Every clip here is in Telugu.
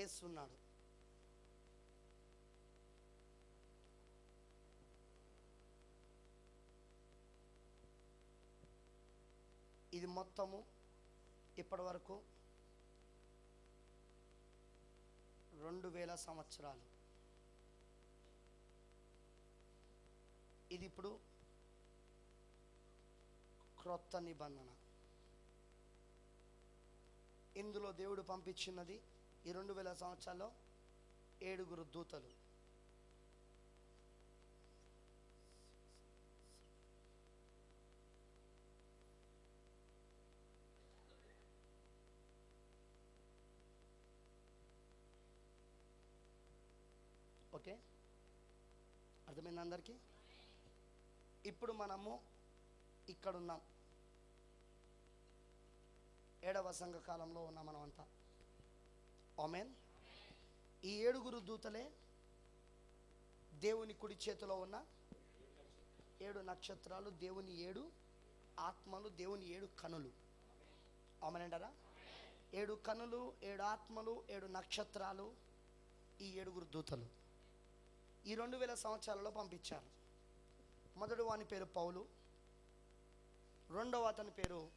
వేస్తున్నాడు ఇది మొత్తము ఇప్పటి వరకు రెండు వేల సంవత్సరాలు. ఇది ఇప్పుడు క్రొత్త నిబంధన. ఇందులో దేవుడు పంపించినది ఈ రెండు వేల సంవత్సరాల్లో ఏడుగురు దూతలు. ఓకే? అర్థమైంది అందరికీ? ఇప్పుడు మనము ఇక్కడున్నాం. ఏడవ సంఘ కాలంలో ఉన్నాం మనం అంతా ఆమెన్ ఈ ఏడుగురు దూతలే దేవుని కుడి చేతిలో ఉన్న ఏడు నక్షత్రాలు దేవుని ఏడు ఆత్మలు దేవుని ఏడు కనులు. ఆమెనంటారా ఏడు కనులు ఏడు ఆత్మలు ఏడు నక్షత్రాలు ఈ ఏడుగురు దూతలు. ఈ రెండు వేల సంవత్సరాలలో పంపించారు. మొదటి వాని పేరు పౌలు. రెండవ అతని పేరు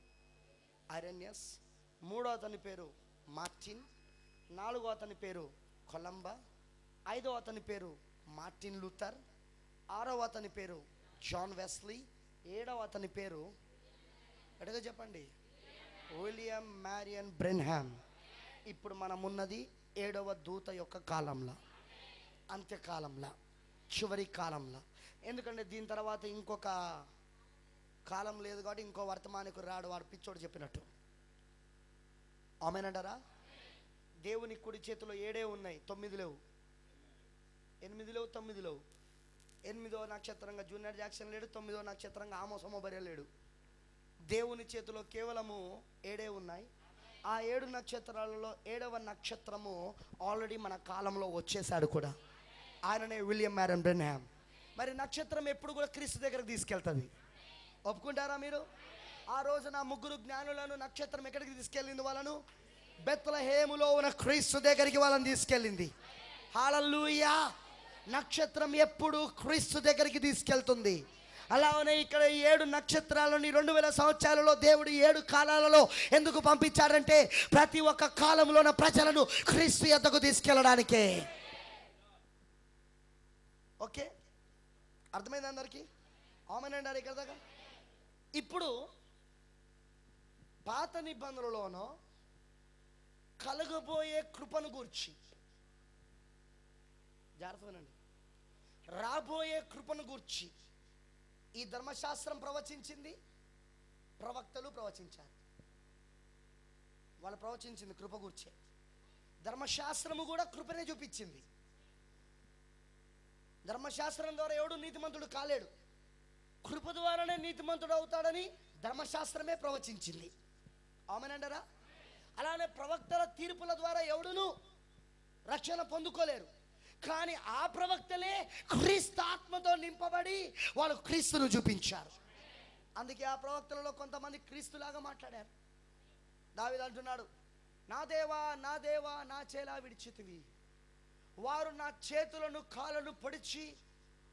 అరణ్యస్. మూడో అతని పేరు మార్టిన్. నాలుగో అతని పేరు కొలంబా ఐదో అతని పేరు మార్టిన్ లూథర్ ఆరవ అతని పేరు జాన్ వెస్లీ ఏడవ అతని పేరు ఎడగా చెప్పండి? William Marrion Branham. ఇప్పుడు మనమున్నది ఏడవ దూత యొక్క కాలంలో అంత్యకాలంలో చివరి కాలంలో. ఎందుకంటే దీని తర్వాత ఇంకొక కాలం లేదు కాబట్టి ఇంకో వర్తమానికుడు రాడు వాడు పిచ్చోడు చెప్పినట్టు. ఆమెనంటారా? దేవుని కుడి చేతిలో ఏడే ఉన్నాయి? తొమ్మిది లేవు. ఎనిమిది లేవు తొమ్మిది లేవు. ఎనిమిదో నక్షత్రంగా జూనియర్ జాక్సన్ లేడు తొమ్మిదో నక్షత్రంగా ఆమోసమో బర్రె లేడు. దేవుని చేతిలో కేవలము ఏడే ఉన్నాయి? ఆ ఏడు నక్షత్రాలలో ఏడవ నక్షత్రము ఆల్రెడీ మన కాలంలో వచ్చేసాడు కూడా. ఆయననే విలియం మ్యారన్ బ్రెన్హామ్. మరి నక్షత్రం ఎప్పుడు కూడా క్రీస్తు దగ్గరకు తీసుకెళ్తుంది? ఒప్పుకుంటారా మీరు? ఆ రోజున ముగ్గురు జ్ఞానులను నక్షత్రం ఎక్కడికి తీసుకెళ్ళింది వాళ్ళను? బెత్లహేములో ఉన్న క్రీస్తు దగ్గరికి వాళ్ళని తీసుకెళ్ళింది. హాలూయా నక్షత్రం ఎప్పుడు క్రీస్తు దగ్గరికి తీసుకెళ్తుంది. అలానే ఇక్కడ ఏడు నక్షత్రాలని రెండు వేల సంవత్సరాలలో దేవుడు ఏడు కాలాలలో ఎందుకు పంపించాడంటే ప్రతి ఒక్క కాలంలోన ప్రజలను క్రీస్తు ఎద్దకు తీసుకెళ్ళడానికే. ఓకే? అర్థమైంది అందరికీ? ఆమెనండి ఇక్కడ దాకా ఇప్పుడు పాత నిబంధనలోనో కలగబోయే కృపను గూర్చి. జాగ్రత్తగానండి రాబోయే కృపను గూర్చి. ఈ ధర్మశాస్త్రం ప్రవచించింది ప్రవక్తలు ప్రవచించారు. వాళ్ళు ప్రవచించింది కృప గూర్చే. ధర్మశాస్త్రము కూడా కృపనే చూపించింది. ధర్మశాస్త్రం ద్వారా ఎవడు నీతిమంతుడు కాలేడు. కృప ద్వారానే నీతిమంతుడు అవుతాడని ధర్మశాస్త్రమే ప్రవచించింది. ఆమెనండరా అలానే ప్రవక్తల తీర్పుల ద్వారా ఎవడును రక్షణ పొందుకోలేరు. కానీ ఆ ప్రవక్తలే క్రీస్తాత్మతో నింపబడి వాళ్ళు క్రీస్తును చూపించారు. అందుకే ఆ ప్రవక్తలలో కొంతమంది క్రీస్తులాగా మాట్లాడారు. దావిది అంటున్నాడు నా దేవా నా దేవా నా చేలా విడిచితివి. వారు నా చేతులను కాళ్ళను పొడిచి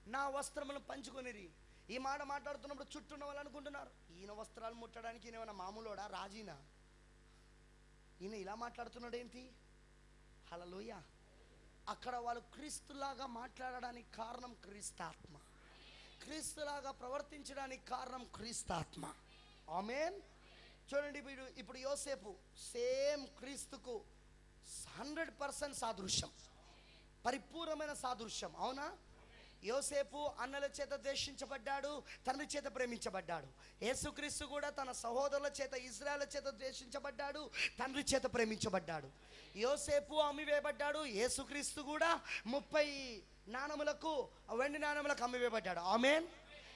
నా వస్త్రములను పంచుకొనిరి. ఈ మాట మాట్లాడుతున్నప్పుడు చుట్టూ ఉన్న వాళ్ళు అనుకుంటున్నారు ఈయన వస్త్రాలు ముట్టడానికి ఈయన ఏమైనా మామూలోడా? రాజీనా? ఈయన ఇలా మాట్లాడుతున్నాడు ఏంటి హలలోయ అక్కడ వాళ్ళు క్రీస్తులాగా మాట్లాడడానికి కారణం క్రీస్తాత్మ. క్రీస్తులాగా ప్రవర్తించడానికి కారణం క్రీస్తాత్మ. ఆమెన్. చూడండి ఇప్పుడు ఇప్పుడు యోసేపు సేమ్ క్రీస్తుకు హండ్రెడ్ పర్సెంట్ సాదృశ్యం. పరిపూర్ణమైన సాదృశ్యం. అవునా? యోసేపు అన్నల చేత ద్వేషించబడ్డాడు తండ్రి చేత ప్రేమించబడ్డాడు. యేసుక్రీస్తు కూడా తన సహోదరుల చేత ఇజ్రాయల చేత ద్వేషించబడ్డాడు తండ్రి చేత ప్రేమించబడ్డాడు. యోసేపు అమ్మివేయబడ్డాడు యేసుక్రీస్తు కూడా ముప్పై నాణములకు వెండి నాణములకు అమ్మివేయబడ్డాడు. ఆమెన్.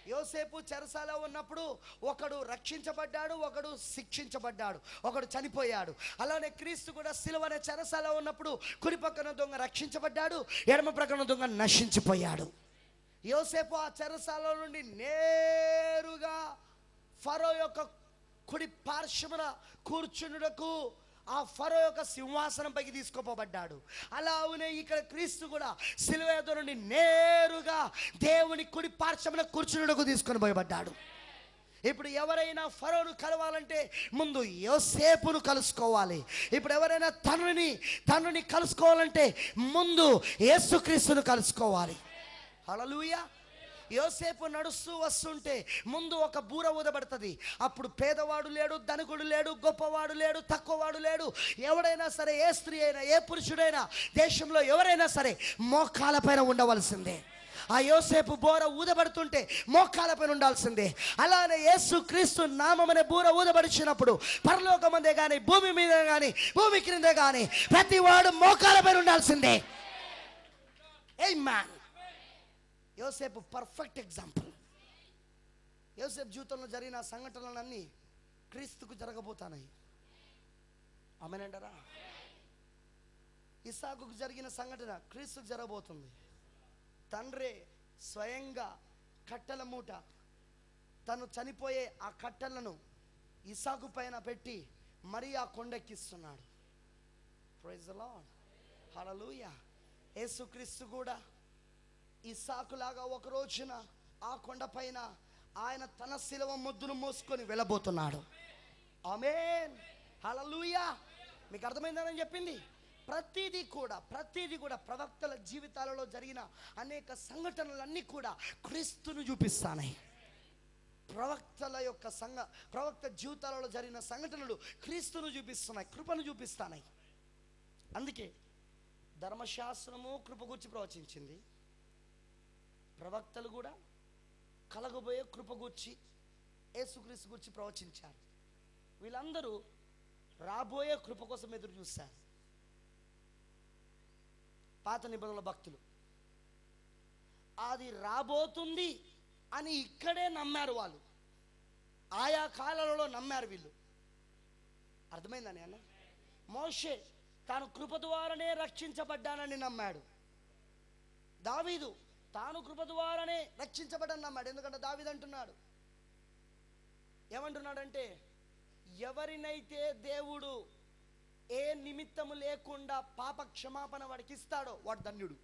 యోసేపు చెరసాల ఉన్నప్పుడు ఒకడు రక్షించబడ్డాడు ఒకడు శిక్షించబడ్డాడు ఒకడు చనిపోయాడు. అలానే క్రీస్తు కూడా సిలువనే చెరసాల ఉన్నప్పుడు కుడి పక్కన దొంగ రక్షించబడ్డాడు ఎడమ ప్రక్కన దొంగ నశించిపోయాడు. యోసేపు ఆ చెరసాల నుండి నేరుగా ఫరో యొక్క కుడి పార్శ్వమున కూర్చునుటకు ఆ ఫరో యొక్క సింహాసనం పైకి తీసుకోపోబడ్డాడు. అలానే ఇక్కడ క్రీస్తు కూడా సిలువేద నుండి నేరుగా దేవుని కుడి పార్శ్వమున కూర్చున్నకు తీసుకొని పోయబడ్డాడు. ఇప్పుడు ఎవరైనా ఫరోను కలవాలంటే ముందు యోసేపును కలుసుకోవాలి. ఇప్పుడు ఎవరైనా తండ్రిని తండ్రిని కలుసుకోవాలంటే ముందు యేసుక్రీస్తును కలుసుకోవాలి. హలలుయ యోసేపు నడుస్తూ వస్తుంటే ముందు ఒక బూర ఊదబడుతుంది. అప్పుడు పేదవాడు లేడు ధనికుడు లేడు గొప్పవాడు లేడు తక్కువవాడు లేడు. ఎవడైనా సరే ఏ స్త్రీ అయినా ఏ పురుషుడైనా దేశంలో ఎవరైనా సరే మోకాలపైన ఉండవలసిందే. ఆ యోసేపు బోర ఊదబడుతుంటే మోకాలపైన ఉండాల్సిందే. అలానే యేసు క్రీస్తు నామమనే బూర ఊదబడిచినప్పుడు పరలోకమందే కానీ భూమి మీద కానీ భూమి క్రింద కానీ ప్రతివాడు మోకాలపైన ఉండాల్సిందే. ఏ మ్యాన్ యోసేపు పర్ఫెక్ట్ ఎగ్జాంపుల్ యోసేపు జీవితంలో జరిగిన సంఘటనలన్నీ క్రీస్తుకు జరగబోతున్నాయి ఆమెనంటారా? ఇసాకుకు జరిగిన సంఘటన క్రీస్తుకు జరగబోతుంది. తండ్రి స్వయంగా కట్టెల మూట తను చనిపోయే ఆ కట్టెలను ఇసాకు పైన పెట్టి మరీ ఆ కొండెక్కిస్తున్నాడు ప్రైజ్ లాడ్ హలలుయా యేసుక్రీస్తు కూడా ఇసాకులాగా ఒక రోజున ఆ కొండపైన ఆయన తన శిలవ ముద్దును మోసుకొని వెళ్ళబోతున్నాడు. ఆమేన్. హలలుయా మీకు అర్థమైందని చెప్పింది? ప్రతిదీ కూడా ప్రతిదీ కూడా ప్రవక్తల జీవితాలలో జరిగిన అనేక సంఘటనలన్నీ కూడా క్రీస్తును చూపిస్తాయి ప్రవక్తల యొక్క సంఘ ప్రవక్త జీవితాలలో జరిగిన సంఘటనలు క్రీస్తును చూపిస్తున్నాయి కృపను చూపిస్తున్నాయి అందుకే ధర్మశాస్త్రము కృప గురించి ప్రవచించింది. ప్రవక్తలు కూడా కలగబోయే కృప గురించి యేసుక్రీస్తు గురించి ప్రవచించారు. వీళ్ళందరూ రాబోయే కృప కోసం ఎదురు చూశారు. పాత నిబంధనల భక్తులు అది రాబోతుంది అని ఇక్కడే నమ్మారు వాళ్ళు. ఆయా కాలాలలో నమ్మారు వీళ్ళు. అర్థమైందని అన్న మోషే తాను కృప ద్వారానే రక్షించబడ్డానని నమ్మాడు. దావీదు తాను కృప ద్వారానే రక్షించబడ్డాను ఎందుకంటే దావిదంటున్నాడు ఏమంటున్నాడంటే ఎవరినైతే దేవుడు ఏ నిమిత్తము లేకుండా పాప క్షమాపణ వాడికి ఇస్తాడో వాడు ధన్యుడు.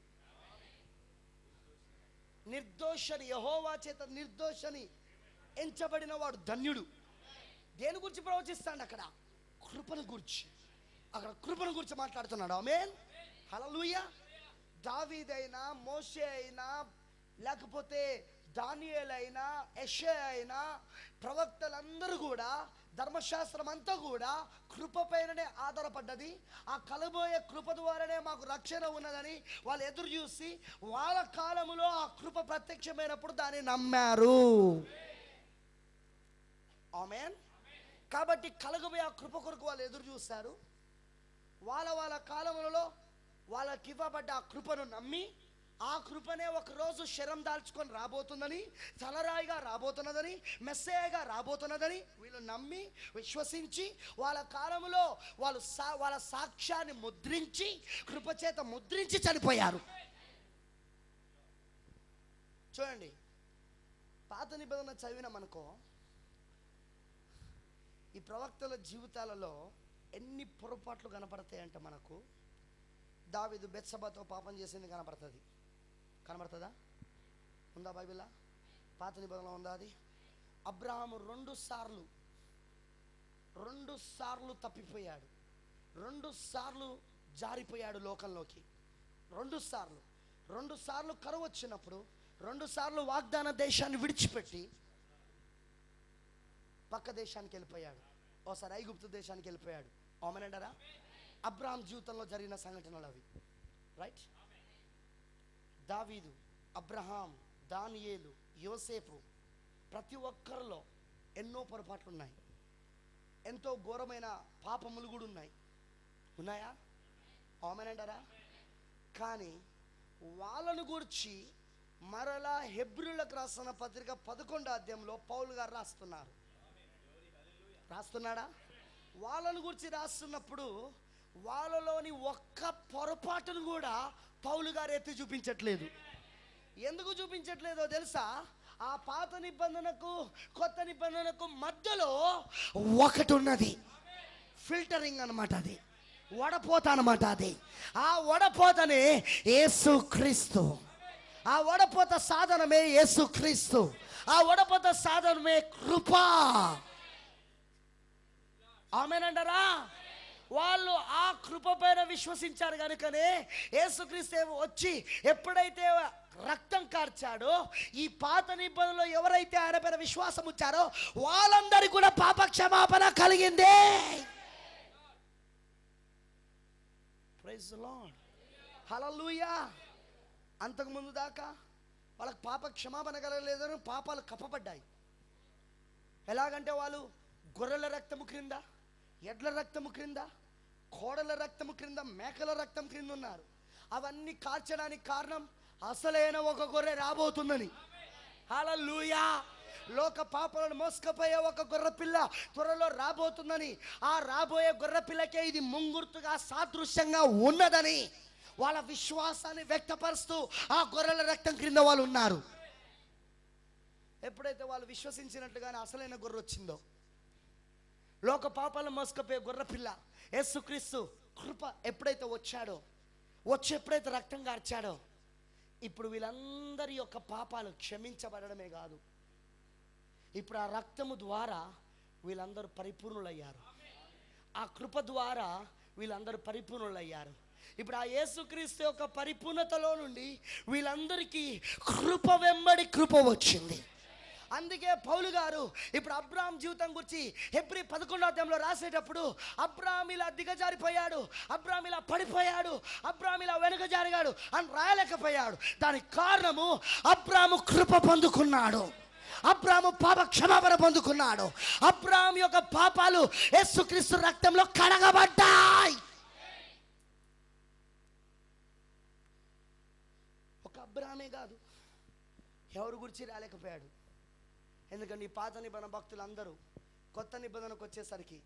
నిర్దోషని యహోవా చేత నిర్దోషని ఎంచబడిన వాడు ధన్యుడు. దేని గురించి ప్రవచిస్తాడు అక్కడ? కృపను గురించి. అక్కడ కృపను గురించి మాట్లాడుతున్నాడు. ఆమెన్. హలలుయ దావీదైనా మోషే అయినా లేకపోతే దానియల్ అయినా యెషయా అయినా ప్రవక్తలందరూ కూడా ధర్మశాస్త్రం అంతా కూడా కృప పైననే ఆధారపడ్డది. ఆ కలబోయే కృప ద్వారానే మాకు రక్షణ ఉన్నదని వాళ్ళు ఎదురు చూసి వాళ్ళ కాలంలో ఆ కృప ప్రత్యక్షమైనప్పుడు దాన్ని నమ్మారు. ఆమెన్. కాబట్టి కలగబోయే ఆ కృప కొరకు వాళ్ళు ఎదురు చూస్తారు వాళ్ళ వాళ్ళ కాలములలో వాళ్ళకి ఇవ్వబడ్డ ఆ కృపను నమ్మి ఆ కృపనే ఒకరోజు శరం దాల్చుకొని రాబోతుందని తలరాయిగా రాబోతున్నదని మెస్సేయగా రాబోతున్నదని వీళ్ళు నమ్మి విశ్వసించి వాళ్ళ కాలంలో వాళ్ళు సా వాళ్ళ సాక్ష్యాన్ని ముద్రించి కృపచేత ముద్రించి చనిపోయారు. చూడండి పాత నిబంధన చదివినామనుకో ఈ ప్రవక్తల జీవితాలలో ఎన్ని పొరపాట్లు కనపడతాయంటే మనకు దావిదు బెత్సభతో పాపం చేసింది కనబడుతుంది కనబడుతుందా ఉందా బైబిలా పాత నిబంధనలో ఉందా అది? అబ్రహాము రెండు సార్లు రెండు సార్లు తప్పిపోయాడు. రెండు సార్లు జారిపోయాడు లోకంలోకి. రెండు సార్లు. రెండు సార్లు కరువు వచ్చినప్పుడు రెండు సార్లు వాగ్దాన దేశాన్ని విడిచిపెట్టి పక్క దేశానికి వెళ్ళిపోయాడు. ఓసారి ఐగుప్తు దేశానికి వెళ్ళిపోయాడు. అవుమనంటారా అబ్రాహం జీవితంలో జరిగిన సంఘటనలు అవి. రైట్ దావీదు అబ్రహాం దానియేలు యోసేపు ప్రతి ఒక్కరిలో ఎన్నో పొరపాట్లు ఉన్నాయి. ఎంతో ఘోరమైన పాపములు కూడా ఉన్నాయి. ఉన్నాయా? ఆమెనంటారా కానీ వాళ్ళను గురించి మరలా హెబ్రిలకు రాస్తున్న పత్రిక పదకొండో అధ్యాయంలో పౌలు గారు రాస్తున్నారు. రాస్తున్నాడా? వాళ్ళను గురించి రాస్తున్నప్పుడు వాళ్ళలోని ఒక్క పొరపాటును కూడా పౌలు గారు ఎత్తి చూపించట్లేదు. ఎందుకు చూపించట్లేదో తెలుసా? ఆ పాత నిబంధనకు కొత్త నిబంధనకు మధ్యలో ఒకటి ఉన్నది. ఫిల్టరింగ్ అనమాట అది. వడపోత అన్నమాట అది. ఆ వడపోతనే యేసు క్రీస్తు. ఆ వడపోత సాధనమే యేసు క్రీస్తు. ఆ వడపోత సాధనమే కృప. ఆమెనంటారా? వాళ్ళు ఆ కృప పైన విశ్వసించారు కనుకనే యేసుక్రీస్తు వచ్చి ఎప్పుడైతే రక్తం కార్చాడో ఈ పాత నిబంధనలో ఎవరైతే ఆయన పైన విశ్వాసం ఉంచారో వాళ్ళందరికీ కూడా పాప క్షమాపణ కలిగింది ప్రైజ్ లార్డ్ హల్లెలూయా అంతకుముందు దాకా వాళ్ళకి పాప క్షమాపణ కలగలేదని పాపాలు కప్పబడ్డాయి. ఎలాగంటే వాళ్ళు గొర్రెల రక్తము క్రింద ఎడ్ల రక్తము క్రింద కోడల రక్తము క్రింద మేకల రక్తం క్రింద ఉన్నారు అవన్నీ కాల్చడానికి కారణం అసలైన ఒక గొర్రె రాబోతుందని. హలలుయా లోక పాపలను మోసుకపోయే ఒక గొర్రె పిల్ల త్వరలో రాబోతుందని. ఆ రాబోయే గొర్రె పిల్లకే ఇది ముంగుర్తుగా సాదృశ్యంగా ఉన్నదని వాళ్ళ విశ్వాసాన్ని వ్యక్తపరుస్తూ ఆ గొర్రెల రక్తం క్రింద వాళ్ళు ఉన్నారు. ఎప్పుడైతే వాళ్ళు విశ్వసించినట్టుగానే అసలైన గొర్రె వచ్చిందో లోక పాపాలను మోసుకపోయే గొర్రె పిల్ల. యేసుక్రీస్తు కృప ఎప్పుడైతే వచ్చాడో వచ్చి ఎప్పుడైతే రక్తం గార్చాడో ఇప్పుడు వీళ్ళందరి యొక్క పాపాలు క్షమించబడమే కాదు. ఇప్పుడు ఆ రక్తము ద్వారా వీళ్ళందరూ పరిపూర్ణులయ్యారు. ఆ కృప ద్వారా వీళ్ళందరూ పరిపూర్ణులయ్యారు. ఇప్పుడు ఆ యేసుక్రీస్తు యొక్క పరిపూర్ణతలో నుండి వీళ్ళందరికీ కృప వెంబడి కృప వచ్చింది. అందుకే పౌలు గారు ఇప్పుడు అబ్రాహం జీవితం గురించి ఎప్రి పదకొండో అధ్యాయంలో రాసేటప్పుడు అబ్రాహం ఇలా దిగజారిపోయాడు అబ్రాహం ఇలా పడిపోయాడు అబ్రాహం ఇలా వెనుకజారిగాడు అని రాయలేకపోయాడు. దానికి కారణము అబ్రాము కృప పొందుకున్నాడు. అబ్రాము పాప క్షమాపణ పొందుకున్నాడు. అబ్రాహం యొక్క పాపాలు యేసుక్రీస్తు రక్తంలో కడగబడ్డాయి. ఒక అబ్రామే కాదు ఎవరి గురించి రాలేకపోయాడు ఎందుకంటే ఈ పాత నిబంధన భక్తులు అందరూ కొత్త నిబంధనకు వచ్చేసరికి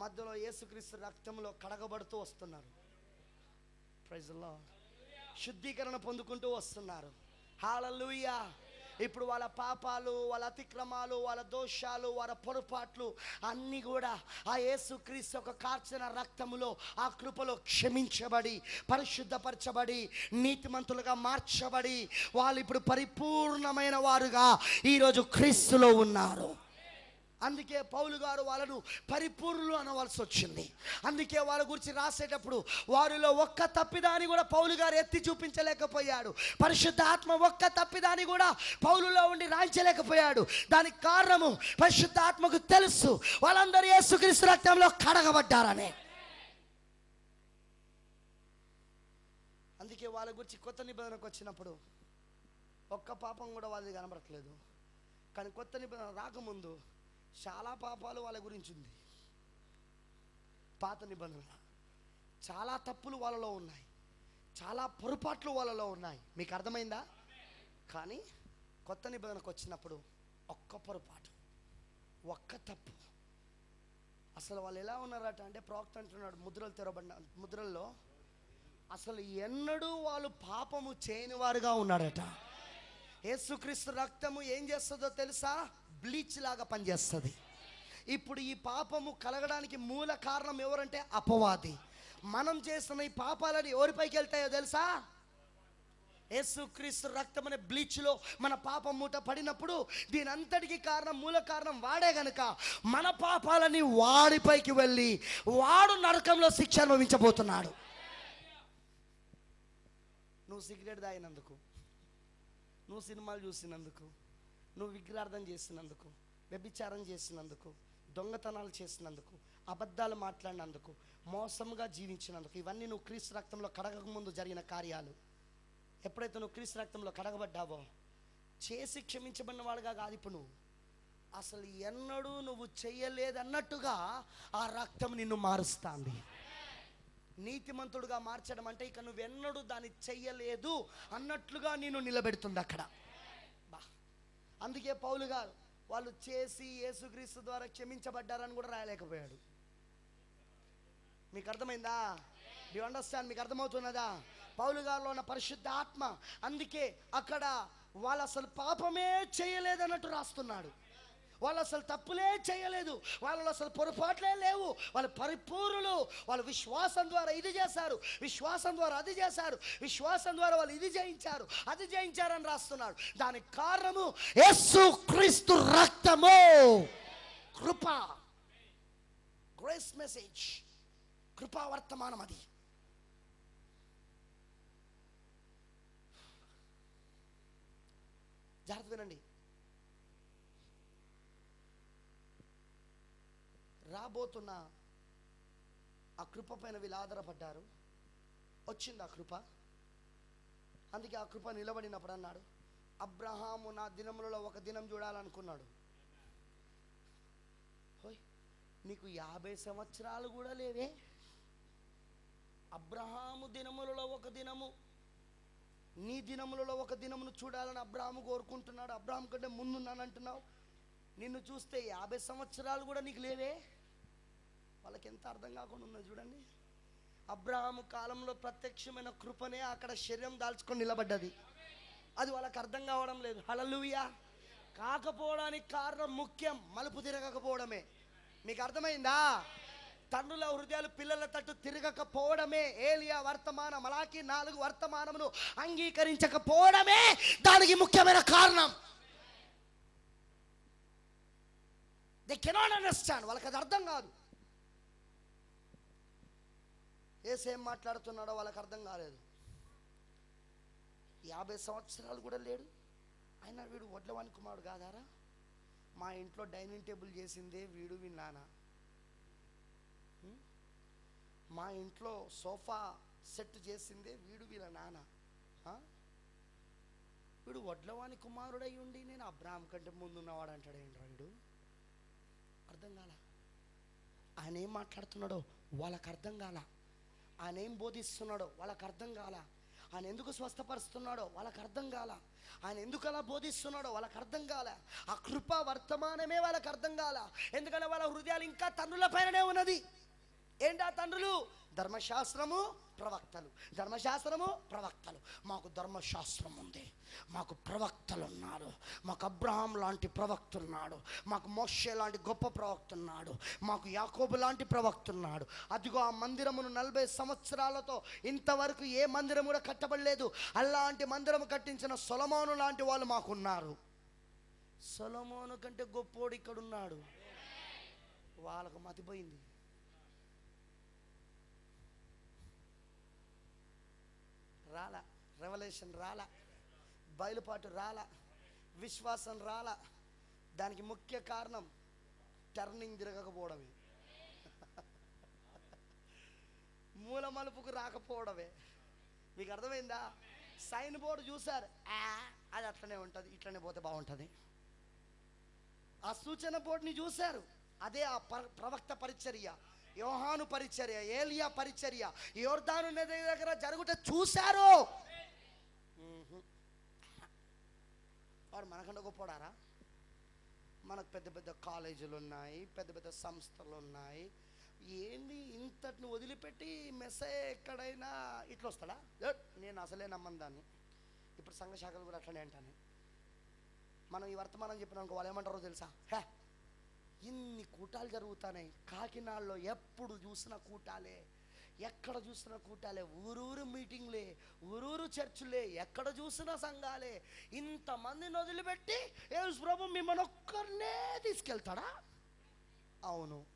మధ్యలో యేసుక్రీస్తు రక్తంలో కడగబడుతూ వస్తున్నారు. ప్రైజ్లో శుద్ధీకరణ పొందుకుంటూ వస్తున్నారు. హాలలుయా ఇప్పుడు వాళ్ళ పాపాలు వాళ్ళ అతిక్రమాలు వాళ్ళ దోషాలు వాళ్ళ పొరపాట్లు అన్నీ కూడా ఆ యేసుక్రీస్తు ఒక కార్చిన రక్తములో ఆ కృపలో క్షమించబడి పరిశుద్ధపరచబడి నీతిమంతులుగా మార్చబడి వాళ్ళు ఇప్పుడు పరిపూర్ణమైన వారుగా ఈరోజు క్రీస్తులో ఉన్నారు. అందుకే పౌలు గారు వాళ్ళను పరిపూర్ణులు అనవలసి వచ్చింది. అందుకే వాళ్ళ గురించి రాసేటప్పుడు వారిలో ఒక్క తప్పిదాన్ని కూడా పౌలు గారు ఎత్తి చూపించలేకపోయాడు. పరిశుద్ధ ఆత్మ ఒక్క తప్పిదాన్ని కూడా పౌలులో ఉండి రాయించలేకపోయాడు. దానికి కారణము పరిశుద్ధ ఆత్మకు తెలుసు. వాళ్ళందరూ యేసుక్రీస్తు రక్తంలో కడగబడ్డారనే. అందుకే వాళ్ళ గురించి కొత్త నిబంధనకు వచ్చినప్పుడు ఒక్క పాపం కూడా వాళ్ళది కనబడట్లేదు. కానీ కొత్త నిబంధన రాకముందు చాలా పాపాలు వాళ్ళ గురించి ఉంది. పాత నిబంధన చాలా తప్పులు వాళ్ళలో ఉన్నాయి. చాలా పొరపాట్లు వాళ్ళలో ఉన్నాయి. మీకు అర్థమైందా? కానీ కొత్త నిబంధనకు వచ్చినప్పుడు ఒక్క పొరపాటు ఒక్క తప్పు. అసలు వాళ్ళు ఎలా ఉన్నారట అంటే ప్రవక్త అంటున్నాడు ముద్రలు తెరబడిన ముద్రల్లో అసలు ఎన్నడూ వాళ్ళు పాపము చేయని వారుగా ఉన్నారట. యేసుక్రీస్తు రక్తము ఏం చేస్తుందో తెలుసా? బ్లీచ్ లాగా పనిచేస్తుంది. ఇప్పుడు ఈ పాపము కలగడానికి మూల కారణం ఎవరంటే అపవాది. మనం చేస్తున్న ఈ పాపాలని ఎవరిపైకి వెళ్తాయో తెలుసా? యేసుక్రీస్తు రక్తం అనే బ్లీచ్లో మన పాపం మూట పడినప్పుడు దీని అంతటికి కారణం మూల కారణం వాడే గనుక మన పాపాలని వాడిపైకి వెళ్ళి వాడు నరకంలో శిక్ష అనుభవించబోతున్నాడు. నువ్వు సిగరెట్ తాగినందుకు నువ్వు సినిమాలు చూసినందుకు నువ్వు విగ్రహార్థం చేసినందుకు వ్యభిచారం చేసినందుకు దొంగతనాలు చేసినందుకు అబద్ధాలు మాట్లాడినందుకు మోసంగా జీవించినందుకు ఇవన్నీ నువ్వు క్రీస్తు రక్తంలో కడగక ముందు జరిగిన కార్యాలు. ఎప్పుడైతే నువ్వు క్రీస్తు రక్తంలో కడగబడ్డావో చేసి క్షమించబడిన వాడుగా కాదు ఇప్పుడు నువ్వు. అసలు ఎన్నడూ నువ్వు చెయ్యలేదన్నట్టుగా ఆ రక్తం నిన్ను మారుస్తాంది. నీతిమంతుడుగా మార్చడం అంటే ఇక నువ్వెన్నడూ దాన్ని చెయ్యలేదు అన్నట్లుగా నేను నిలబెడుతుంది అక్కడ. అందుకే పౌలు గారు వాళ్ళు చేసి యేసుక్రీస్తు ద్వారా క్షమించబడ్డారని కూడా రాయలేకపోయాడు. మీకు అర్థమైందా? యు అండర్స్టాండ్ మీకు అర్థమవుతున్నదా? పౌలు గారిలో ఉన్న పరిశుద్ధ ఆత్మ అందుకే అక్కడ వాళ్ళు అసలు పాపమే చేయలేదన్నట్టు రాస్తున్నాడు. వాళ్ళు అసలు తప్పులే చేయలేదు. వాళ్ళు అసలు పొరపాట్లే లేవు. వాళ్ళు పరిపూర్ణులు వాళ్ళు విశ్వాసం ద్వారా ఇది చేశారు. విశ్వాసం ద్వారా అది చేశారు. విశ్వాసం ద్వారా వాళ్ళు ఇది జయించారు అది జయించారని రాస్తున్నాడు. దానికి కారణము యస్సు క్రీస్తు రక్తము. కృప. Grace message. కృపా వర్తమానం అది. జాగ్రత్త వినండి. రాబోతున్న ఆ కృప పైన వీళ్ళు ఆధారపడ్డారు. వచ్చింది ఆ కృప. అందుకే ఆ కృప నిలబడినప్పుడు అన్నాడు అబ్రహాము నా దినములలో ఒక దినం చూడాలనుకున్నాడు. హోయ్ నీకు యాభై సంవత్సరాలు కూడా లేవే. అబ్రహాము దినములలో ఒక దినము నీ దినములలో ఒక దినమును చూడాలని అబ్రాహాము కోరుకుంటున్నాడు. అబ్రాహాం కంటే ముందున్నానంటున్నావు. నిన్ను చూస్తే యాభై సంవత్సరాలు కూడా నీకు లేవే. వాళ్ళకి ఎంత అర్థం కాకుండా ఉన్నది చూడండి. అబ్రహాము కాలంలో ప్రత్యక్షమైన కృపనే అక్కడ శరీరం దాల్చుకొని నిలబడ్డది. అది వాళ్ళకి అర్థం కావడం లేదు. హలలుయా కాకపోవడానికి కారణం ముఖ్యం మలుపు తిరగకపోవడమే. మీకు అర్థమైందా? తండ్రుల హృదయాలు పిల్లల తట్టు తిరగకపోవడమే. ఏలియా వర్తమానం అలాగే నాలుగు వర్తమానమును అంగీకరించకపోవడమే దానికి ముఖ్యమైన కారణం. దే కెనాట్ అండర్స్టాండ్ వాళ్ళకి అది అర్థం కాదు. ఏసేం మాట్లాడుతున్నాడో వాళ్ళకి అర్థం కాలేదు. యాభై సంవత్సరాలు కూడా లేడు. అయినా వీడు వడ్లవాణి కుమారుడు కాదారా? మా ఇంట్లో డైనింగ్ టేబుల్ చేసిందే వీడు వీడి నాన్న. మా ఇంట్లో సోఫా సెట్ చేసిందే వీడు వీళ్ళ నాన్న. వీడు వడ్లవాణి కుమారుడై ఉండి నేను అబ్రాహం కంటే ముందున్నవాడు అంటాడు ఏంట్రా వీడు? అర్థం కాల? ఆయన ఏం మాట్లాడుతున్నాడో వాళ్ళకి అర్థం కాలా? ఆయన ఏం బోధిస్తున్నాడో వాళ్ళకి అర్థం కాల? ఆయన ఎందుకు స్వస్థపరుస్తున్నాడో వాళ్ళకి అర్థం కాల? ఆయన ఎందుకు అలా బోధిస్తున్నాడో వాళ్ళకి అర్థం కాల? ఆ కృప వర్తమానమే వాళ్ళకి అర్థం కాల? ఎందుకంటే వాళ్ళ హృదయాలు ఇంకా తండ్రుల పైననే ఉన్నది? ఏంటా తండ్రులు ధర్మశాస్త్రము ప్రవక్తలు. ధర్మశాస్త్రము ప్రవక్తలు. మాకు ధర్మశాస్త్రం ఉంది. మాకు ప్రవక్తలు ఉన్నారు మాకు అబ్రహాం లాంటి ప్రవక్త ఉన్నాడు మాకు మోషే లాంటి గొప్ప ప్రవక్త ఉన్నాడు మాకు యాకోబు లాంటి ప్రవక్త ఉన్నాడు అదిగో ఆ మందిరమును నలభై సంవత్సరాలతో ఇంతవరకు ఏ మందిరం కూడా కట్టబడలేదు. అలాంటి మందిరం కట్టించిన సొలమోను లాంటి వాళ్ళు మాకున్నారు. సొలమోను కంటే గొప్పోడు ఇక్కడ ఉన్నాడు వాళ్ళకు మతిపోయింది. రాల రెవల్యూషన్ రాల బయలుపాటు రాల విశ్వాసం రాల. దానికి ముఖ్య కారణం టర్నింగ్ తిరగకపోవడమే. మూల మలుపుకు రాకపోవడమే. మీకు అర్థమైందా? సైన్ బోర్డు చూసారు ఆ, అది అట్లనే ఉంటుంది ఇట్లనే పోతే బాగుంటుంది. ఆ సూచన బోర్డుని చూశారు. అదే ఆ ప్రవక్త పరిచర్య. యోహాను పరిచర్య ఏలియా పరిచర్య యోర్ధాను నది దగ్గర జరుగుట చూశారు. వాడు మనకంటే గొప్పడారా మనకు పెద్ద పెద్ద కాలేజీలు ఉన్నాయి పెద్ద పెద్ద సంస్థలు ఉన్నాయి. ఏంది ఇంతటిని వదిలిపెట్టి మెస్సే ఎక్కడైనా ఇట్లా వస్తాడా? నేను అసలే నమ్మను దాన్ని. ఇప్పుడు సంఘశాఖలు కూడా అట్లనే అంటాను. మనం ఈ వర్తమానం చెప్పినాక వాళ్ళు ఏమంటారో తెలుసా? హే ఇన్ని కూటాలు జరుగుతున్నాయి కాకినాడలో ఎప్పుడు చూసిన కూటాలే? ఎక్కడ చూసిన కూటాలే? ఊరూరు మీటింగ్లే ఊరూరు చర్చిలే ఎక్కడ చూసిన సంఘాలే? ఇంతమందిని వదిలిపెట్టి యేసు ప్రభు మిమ్మల్ని ఒక్కరినే తీసుకెళ్తాడా? అవును.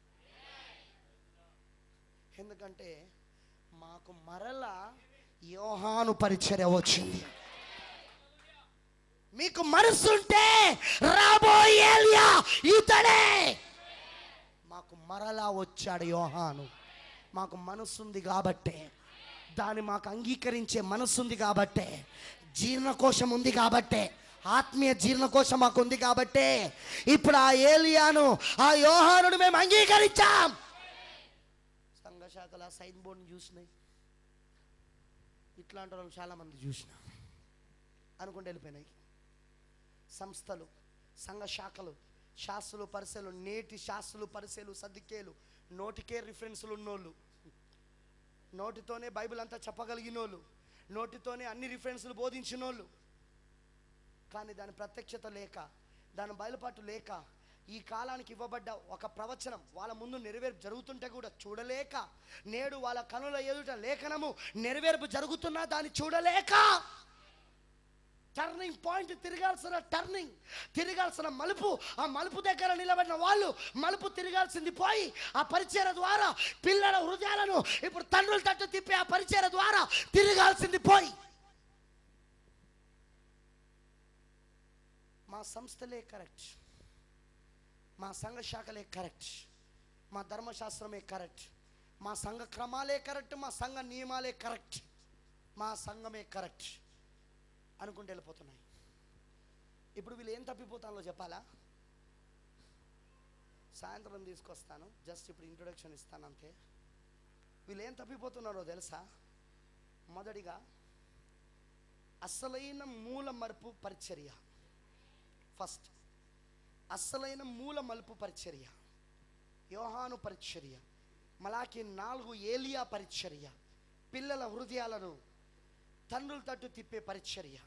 ఎందుకంటే మాకు మరలా యోహాను పరిచర్య వచ్చింది. మీకు మనసుంటే రాబోయే ఏలియా ఇతడే. మాకు మరలా వచ్చాడు యోహాను. మాకు మనసుంది కాబట్టే. దాన్ని మాకు అంగీకరించే మనసుంది కాబట్టే. జీర్ణకోశం ఉంది కాబట్టే. ఆత్మీయ జీర్ణకోశం మాకు ఉంది కాబట్టే. ఇప్పుడు ఆ ఏలియాను ఆ యోహానుడు మేము అంగీకరించాం. సంఘశాఖల సైన్ బోర్డుని చూసినాయి. ఇట్లాంటి వాళ్ళు చాలామంది చూసినాం. అనుకుంటే వెళ్ళిపోయినాయి. సంస్థలు సంఘ శాఖలు శాస్త్రులు పరిశీలు నేటి శాస్త్రులు పరిశీలు సర్దికేలు నోటికే రిఫరెన్సులు ఉన్నోళ్ళు. నోటితోనే బైబిల్ అంతా చెప్పగలిగినోళ్ళు. నోటితోనే అన్ని రిఫరెన్సులు బోధించినోళ్ళు. కానీ దాని ప్రత్యక్షత లేక దాని బయలుపాటు లేక ఈ కాలానికి ఇవ్వబడ్డ ఒక ప్రవచనం వాళ్ళ ముందు నెరవేర్పు జరుగుతుంటే కూడా చూడలేక నేడు వాళ్ళ కనుల ఎదుట లేఖనము నెరవేర్పు జరుగుతున్నా దాన్ని చూడలేక టర్నింగ్ పాయింట్ తిరగాల్సిన టర్నింగ్ తిరగాల్సిన మలుపు. ఆ మలుపు దగ్గర నిలబడిన వాళ్ళు మలుపు తిరగాల్సింది పోయి ఆ పరిచయ ద్వారా పిల్లల హృదయాలను ఇప్పుడు తండ్రుల తట్టు తిప్పి ఆ పరిచయ ద్వారా తిరగాల్సింది పోయి. మా సంస్థలే కరెక్ట్ మా సంఘ శాఖలే కరెక్ట్ మా ధర్మశాస్త్రమే కరెక్ట్ మా సంఘ క్రమాలే కరెక్ట్ మా సంఘ నియమాలే కరెక్ట్ మా సంఘమే కరెక్ట్ అనుకుంటూ వెళ్ళిపోతున్నాయి. ఇప్పుడు వీళ్ళు ఏం తప్పిపోతానో చెప్పాలా? సాయంత్రం తీసుకొస్తాను. జస్ట్ ఇప్పుడు ఇంట్రొడక్షన్ ఇస్తాను అంతే. వీళ్ళు ఏం తప్పిపోతున్నారో తెలుసా? మొదటిగా అసలైన మూల మరుపు పరిచర్య. ఫస్ట్ అసలైన మూల మలుపు పరిచర్య. యోహాను పరిచర్య. మలాకి నాలుగు ఏలియా పరిచర్య. పిల్లల హృదయాలను తండ్రుల తట్టు తిప్పే పరిచర్య.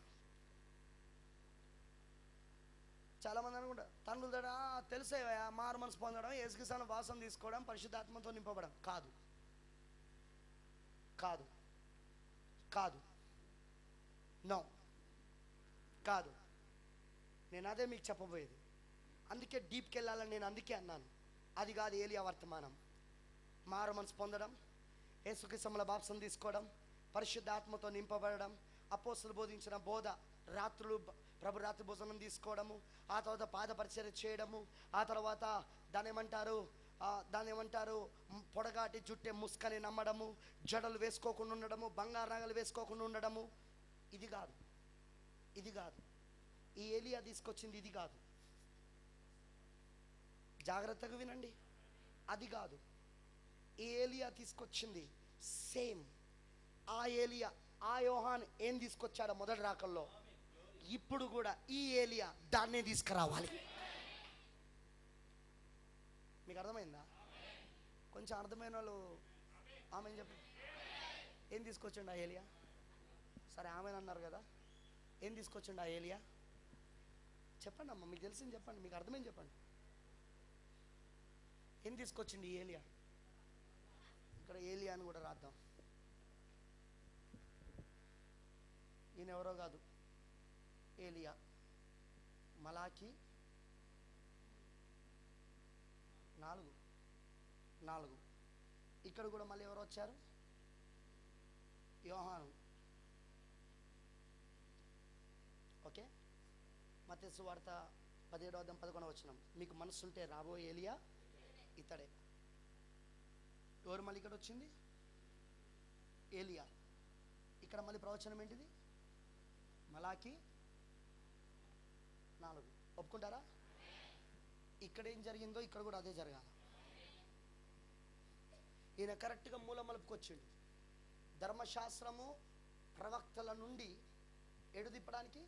చాలా మంది అనుకుంటారు తండ్రుల తడ తెలిసే మారు మనసు పొందడం ఏసుకిసాన వాసం తీసుకోవడం పరిశుద్ధాత్మతో నింపబడం కాదు. కాదు. కాదు. నో. కాదు. నేను అదే మీకు చెప్పబోయేది. అందుకే డీప్కి వెళ్ళాలని నేను అందుకే అన్నాను. అది కాదు ఏలియా వర్తమానం. మారు మనసు పొందడం ఏసుకిసముల బాప్సం తీసుకోవడం పరిశుద్ధాత్మతో నింపబడడం అపోసులు బోధించిన బోధ రాత్రులు ప్రభు రాత్రి భోజనం తీసుకోవడము ఆ తర్వాత పాదపరిచర్య చేయడము ఆ తర్వాత దాని ఏమంటారు దాని ఏమంటారు పొడగాటి జుట్టే ముస్కని నమ్మడము జడలు వేసుకోకుండా ఉండడము బంగారు నగలు వేసుకోకుండా ఉండడము. ఇది కాదు. ఇది కాదు. ఈ ఏలియా తీసుకొచ్చింది ఇది కాదు. జాగ్రత్తగా వినండి. అది కాదు. ఈ ఏలియా తీసుకొచ్చింది సేమ్. ఆ ఏలియా ఆ యోహాన్ ఏం తీసుకొచ్చాడో మొదటి రాకల్లో? ఇప్పుడు కూడా ఈ ఏలియా దాన్నే తీసుకురావాలి. మీకు అర్థమైందా? కొంచెం అర్థమైన వాళ్ళు ఆమె చెప్పి ఏం తీసుకొచ్చిండు ఆ ఏలియా? సరే ఆమె అన్నారు కదా. ఏం తీసుకొచ్చిండు ఆ ఏలియా? చెప్పండి అమ్మ మీకు తెలిసింది చెప్పండి మీకు అర్థమైంది చెప్పండి. ఏం తీసుకొచ్చిండు ఈ ఏలియా? ఇక్కడ ఏలియా అని కూడా రాద్దాం. ఈయన ఎవరో కాదు. ఏలియా మలాకి నాలుగు నాలుగు. ఇక్కడ కూడా మళ్ళీ ఎవరు వచ్చారు? యోహాను. ఓకే? మత్స్సు వార్త పదిహేడవ అర్థం పదకొండవ వచ్చినాం మీకు మనసుంటే రాబోయే ఏలియా ఇతడే. ఎవరు మళ్ళీ ఇక్కడ వచ్చింది? ఏలియా. ఇక్కడ మళ్ళీ ప్రవచనం ఏంటిది? మలాకి నాలుగు ఒప్పుకుంటారా? ఇక్కడ ఏం జరిగిందో ఇక్కడ కూడా అదే జరగాలి. ఈయన కరెక్ట్గా మూలమలుపుకొచ్చిండు ధర్మశాస్త్రము ప్రవక్తల నుండి ఎడు తిప్పడానికి.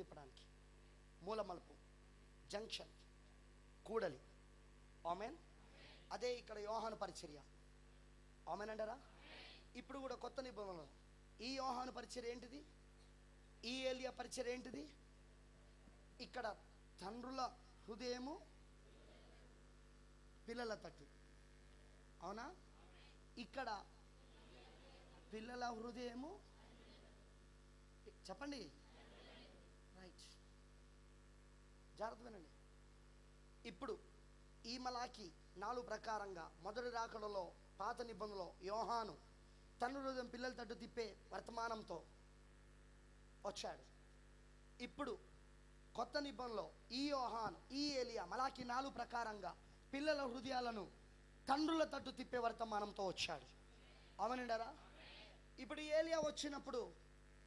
తిప్పడానికి మూలమలుపు జంక్షన్. కూడలి. ఆమెన్? అదే ఇక్కడ యోహాను పరిచర్య. ఆమెన్ అంటారా? ఇప్పుడు కూడా కొత్త నిబంధనలు. ఈ యోహాను పరిచర్య ఏంటిది? ఈ ఏలియా పరిచర్య ఏంటిది? ఇక్కడ తండ్రుల హృదయము పిల్లల తట్టు. అవునా? ఇక్కడ పిల్లల హృదయము చెప్పండి. రైట్ జాగ్రత్త వినండి. ఇప్పుడు ఈ మలాకి నాలుగు ప్రకారంగా మొదటి రాకడలో పాత నిబంధనలో యోహాను తన హృదయం పిల్లల తట్టు తిప్పే వర్తమానంతో వచ్చాడు. ఇప్పుడు కొత్త నిబంధనలో ఈ యోహాన్ ఈ ఏలియా మలాకి నాలుగు ప్రకారంగా పిల్లల హృదయాలను తండ్రుల తట్టు తిప్పే వర్తమానంతో వచ్చాడు. అవునండారా ఇప్పుడు ఏలియా వచ్చినప్పుడు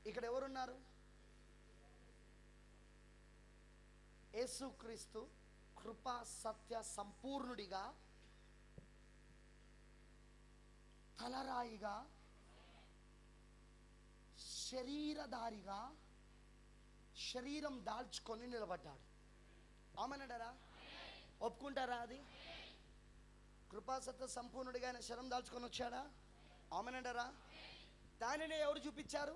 ఇక్కడ ఎవరున్నారు? యేసుక్రీస్తు కృప సత్య సంపూర్ణుడిగా తలరాయిగా శరీరధారిగా శరీరం దాల్చుకొని నిలబడ్డాడు. ఆమెనడరా? ఒప్పుకుంటారా అది? కృపాసత్త సంపూర్ణుడిగా ఆయన శరం దాల్చుకొని వచ్చాడా? ఆమెనడరా? దానిని ఎవరు చూపించారు?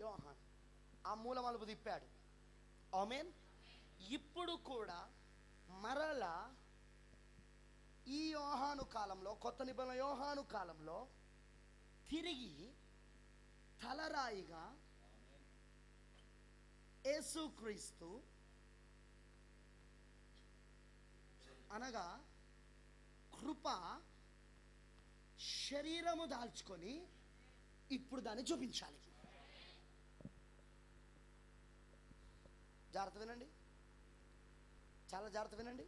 యోహాన్. ఆ మూల మలుపు తిప్పాడు. ఆమెన్? ఇప్పుడు కూడా మరలా ఈ యోహాను కాలంలో కొత్త నిబంధన యోహాను కాలంలో తిరిగి తలరాయిగా యేసుక్రీస్తు అనగా కృప శరీరము దాల్చుకొని ఇప్పుడు దాన్ని చూపించాలి. జాగ్రత్త వినండి. చాలా జాగ్రత్త వినండి.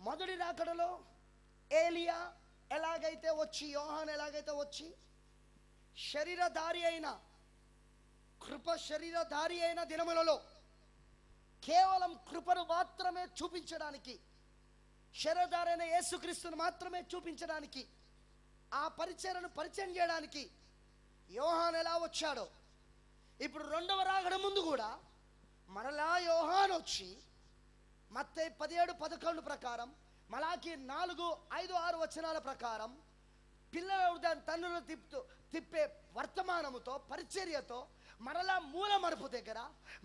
మొదటి రాకడలో ఏలియా ఎలాగైతే వచ్చి యోహాన్ ఎలాగైతే వచ్చి శరీరధారి అయిన కృప శరీరధారి అయిన దినములలో కేవలం కృపను మాత్రమే చూపించడానికి శరీరధారైన యేసుక్రీస్తును మాత్రమే చూపించడానికి ఆ పరిచయను పరిచయం చేయడానికి యోహాన్ ఎలా వచ్చాడో. ఇప్పుడు రెండవ రాగడ ముందు కూడా మరలా యోహాన్ వచ్చి మత్తే పదిహేడు పదకొండు ప్రకారం మలాకి నాలుగు ఐదు ఆరు వచనాల ప్రకారం పిల్లల తన్నులు తిప్పుతూ తిప్పే వర్తమానముతో పరిచర్యతో మరలా మూల మరుపు దగ్గర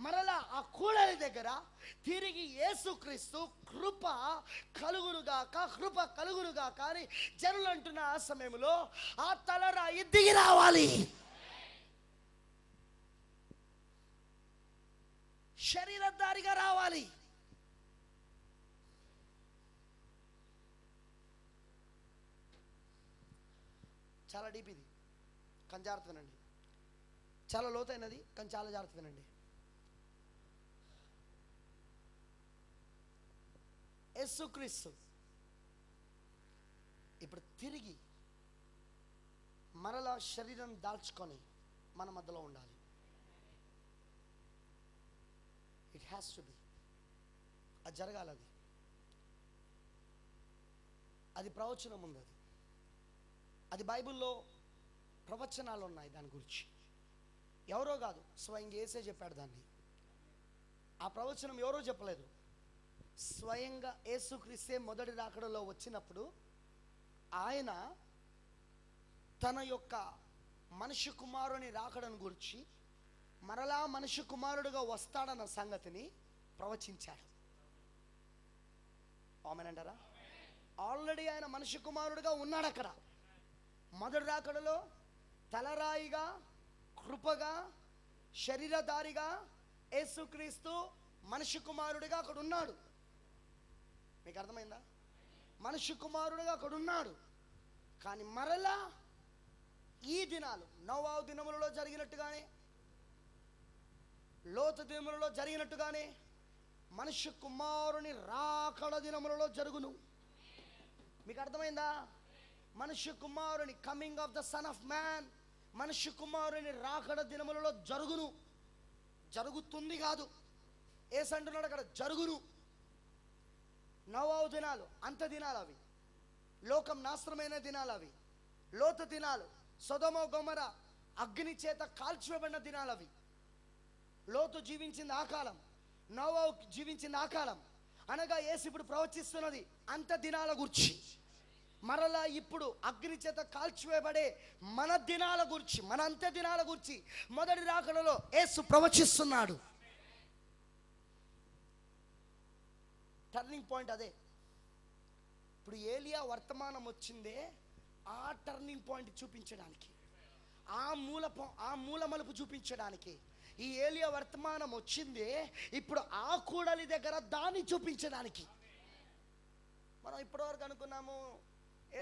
మరలా ఆ కూడలి దగ్గర తిరిగి యేసుక్రీస్తు కృప కలుగునుగాక కృప కలుగునుగా కానీ జనులు అంటున్న ఆ సమయంలో ఆ తలరాయి దిగి రావాలి. శరీరధారిగా రావాలి. చాలా డీప్ ఇది. కానీ జాగ్రత్త వినండి చాలా లోతైనది కానీ చాలా జాగ్రత్త వినండి యేసుక్రీస్తు ఇప్పుడు తిరిగి మరలా శరీరం దాల్చుకొని మన మధ్యలో ఉండాలి. ఇట్ హ్యాస్ టు బి అది జరగాలి అది. అది ప్రవచనం ఉంది అది. అది బైబిల్లో ప్రవచనాలు ఉన్నాయి దాని గురించి. ఎవరో కాదు స్వయంగా ఏసే చెప్పాడు దాన్ని. ఆ ప్రవచనం ఎవరో చెప్పలేదు. స్వయంగా ఏసుక్రీస్తే మొదటి రాకడలో వచ్చినప్పుడు ఆయన తన యొక్క మనిషి కుమారుని రాకడను గురించి మరలా మనిషి కుమారుడుగా వస్తాడన్న సంగతిని ప్రవచించాడు. ఆమెనంటారా? ఆల్రెడీ ఆయన మనిషి కుమారుడుగా ఉన్నాడు అక్కడ మొదటి రాకడలో తలరాయిగా కృపగా శరీరధారిగా యేసుక్రీస్తు మనిషి కుమారుడిగా అక్కడ ఉన్నాడు మీకు అర్థమైందా? మనిషి కుమారుడిగా అక్కడ ఉన్నాడు కానీ మరలా ఈ దినాలు నవావు దినములలో జరిగినట్టుగానే లోతు దినములలో జరిగినట్టుగానే మనిషి కుమారుని రాకడ దినములలో జరుగును. మీకు అర్థమైందా? మనిషి కుమారుని coming of the son of man మనిషి కుమారుని రాకడ దినములలో జరుగును. జరుగుతుంది కాదు. ఏసంటున్నాడు అక్కడ జరుగును. నవావు దినాలు అంత దినాలు అవి. లోకం నాశనమైన దినాలు అవి. లోత దినాలు సొదమ గొమర అగ్ని చేత కాల్చివేయబడిన దినాలు అవి. లోతు జీవించింది ఆ కాలం నోవావు జీవించింది ఆ కాలం. అనగా ఏసి ఇప్పుడు ప్రవచిస్తున్నది అంత దినాల గురించి. మరలా ఇప్పుడు అగ్ని చేత కాల్చివేయబడే మన దినాల గురించి మన అంత్య దినాల గురించి మొదటి రాకడలో యేసు ప్రవచిస్తున్నాడు. టర్నింగ్ పాయింట్ అదే. ఇప్పుడు ఏలియా వర్తమానం వచ్చిందే ఆ టర్నింగ్ పాయింట్ చూపించడానికి. ఆ మూల ఆ మూల మలుపు చూపించడానికి. ఈ ఏలియా వర్తమానం వచ్చిందే ఇప్పుడు ఆ కూడలి దగ్గర దాన్ని చూపించడానికి. మనం ఇప్పటివరకు అనుకున్నాము